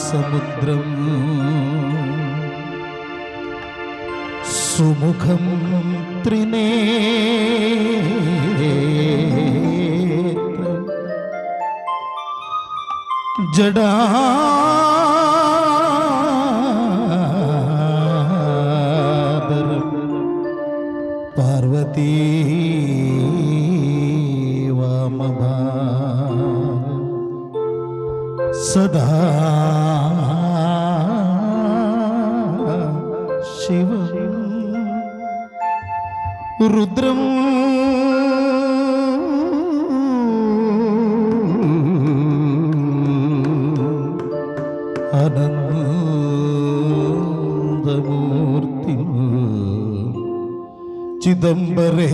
സമുദ്രം സുമുഖം ത്രിനേത്രം ജഡാദരം പാർവതീ സദാ ശിവം. രുദ്രം അനന്തമൂർത്തി ചിദംബരേ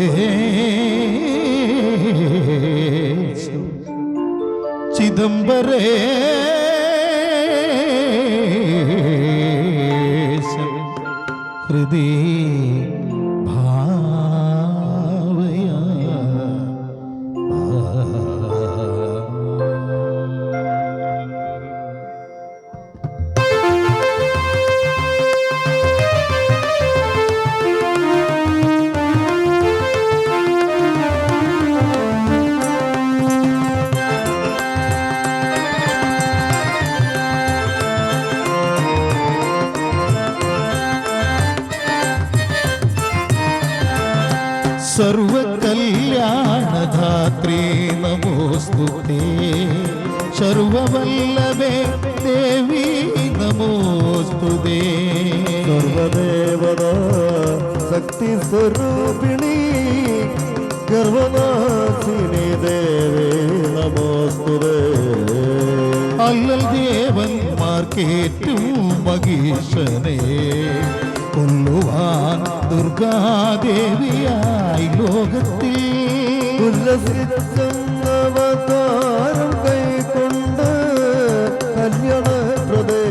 ചിദംബരേ ദേ സർവകല്യാണധാത്രീ നമോസ്തുതേ സർവവല്ലഭേ ദേവി നമോസ്തുതേ സർവദേവത ശക്തി സ്വരൂപിണി ഗർവനാശിനി ദേവേ നമോസ്തുതേ അല്ലൽ ദേവന്മാർക്കേറ്റും മഹീഷനെ കൊല്ലുവാൻ ദുർഗാദേവിയായി ലോകത്തിൽ ഉല്ലസിച്ചവതാരം കൈകൊണ്ട് കല്യാണ പ്രദേ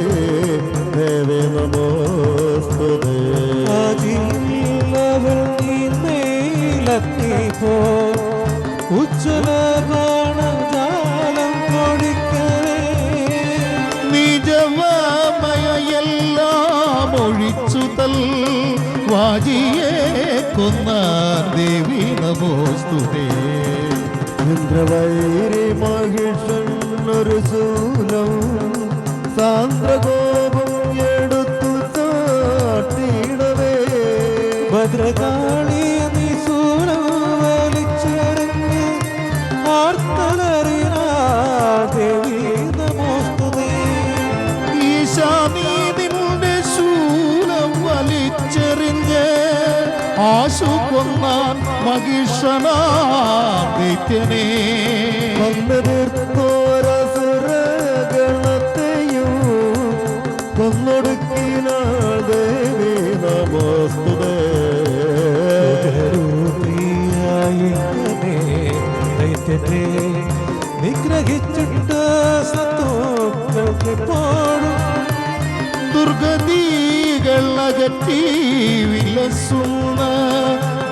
ദേവേ നമോസ്തുതേ. നീലത്തി പോ ബാണജാലം വാജിയെ കൊന്ന ദേവി നമോസ്തുതേ ഇന്ദ്രവൈരി മഹിഷൻ ഒരു ശൂലം സാന്ദ്രകോപം എടുത്തു ചാട്ടിയിടവേ ഭദ്രകാളി ആശു കൊന്നാൻ മഹിഷനാ ദൈത്യനേ വന്നതീർത്തോരസുരഗണത്തെയും കൊന്നൊടുക്കിനാൾ ദേവി നമോസ്തുതേ. ദൈത്യത്തെ നിഗ്രഹിച്ചിട്ട് സത്തോക്കൾക്ക് പോടും. ദുർഗതികൾ അകറ്റി വിലസുന്ന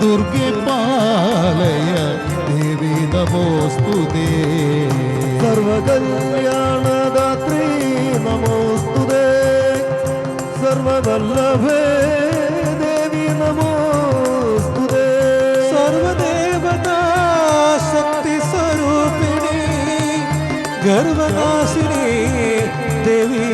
ദുർഗെ പാലയ ദേവി നമോസ്തുതേ സർവകല്യാണദാത്രീ നമോസ്തുതേ സർവവല്ലഭേ ദേവി നമോസ്തുതേ സർവദേവതാ ശക്തി സ്വരൂപിണി ഗർവനാശിനി ദേവി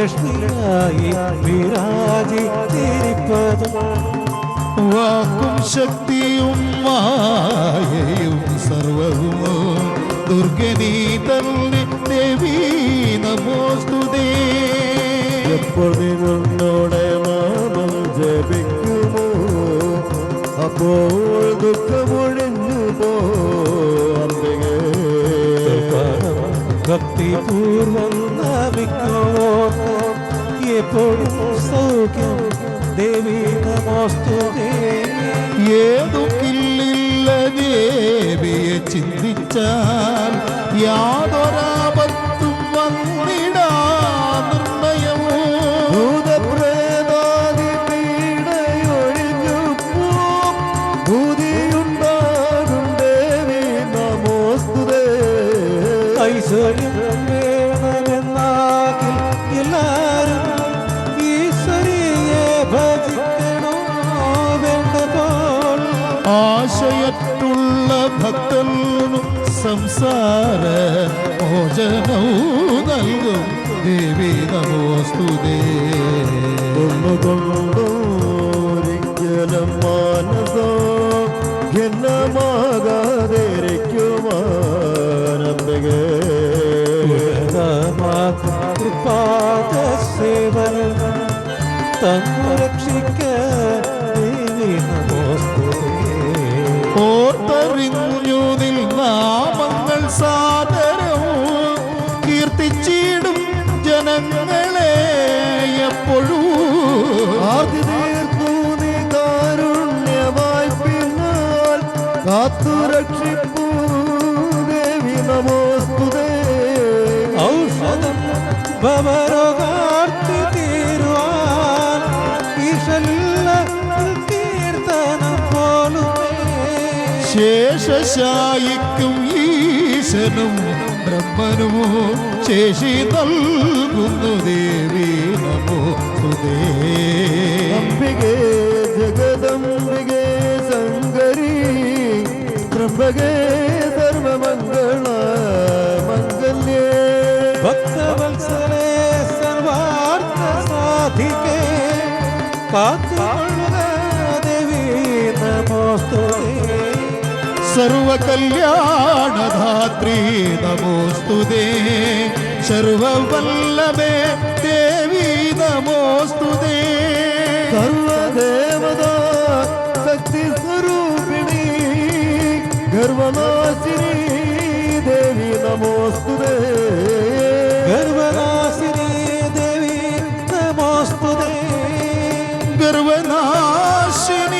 ലക്ഷ്മിയായി ശക്തിയും മായയും സർവവും ദുർഗെ നീ തന്നെ ദേവി നമോസ്തുതേ എപ്പോൾ നിന്നോടെ നാമം ജപിക്കുമോ? അപ്പോൾ ദുഃഖമൊഴിഞ്ഞു പോ അംബികേ ഭക്തിപൂർവം നമിക്കുമോ എപ്പോഴും സൗഖ്യം ദേവി നമോസ്തുതേ ഏതൊക്കെ ദേവിയെ ചിന്തിച്ചാൽ യാതൊരാപത്തും വന്നിടാ നിർണയമോ? ഭൂതപ്രേതാദി പീഡയൊഴിഞ്ഞു. ഭൂതിയുണ്ടാകും ദേവി നമോസ്തുതേ. ഐശ്വര്യം വേണമെന്നാകിൽ എല്ലാരും ഈശ്വരിയെ ഭജിക്കണോ? വേണ്ടപ്പോൾ ആശയറ്റുള്ള ഭക്തനും സംസാര മോചനവും നൽകും. ദേവി നമോസ്തുതേ. ഒന്നുകൊണ്ടൊരിക്കലും മാനസോ ഭിന്നമാകാതിരിക്കുവാനമ്പികേ കൃപാദ സേവനം. തന്നു രക്ഷിക്ക നാമങ്ങൾ സാദരവും കീർത്തിച്ചിടും ജനങ്ങളെ എപ്പോഴും. ആദ്യ നീ കാരുണ്യമായി പിന്നാൽ കാത്തു രക്ഷിപ്പൂ ദേവി നമോസ്തുതേ. ഔഷധം ഭവരോഗാർത്തി തീരുവാൻ ഈശല്ല കീർത്തനം പോലുമേ ശേഷശായിക്കും ഈശനും ബ്രഹ്മനും ശേഷി നൽകുന്നു ദേവി നമോ സുതേ അംബികേ ജഗദംബികേ ശങ്കരി ത്രംബകേ സർവമംഗള മംഗല്യേ ഭക്തവത്സലേ സർവാർത്ഥ സാധികേ കാത്തുകൊള്ളുക സർവകല്യാണധാത്രീ നമോസ്തുതേ സർവവല്ലഭേ ദേവി നമോസ്തുതേ സർവദേവത ശക്തി സ്വരൂപിണി ഗർവനാശിനി ദേവി നമോസ്തുതേ ഗർവനാശിനി ദേവി നമോസ്തുതേ ഗർവനാശിനി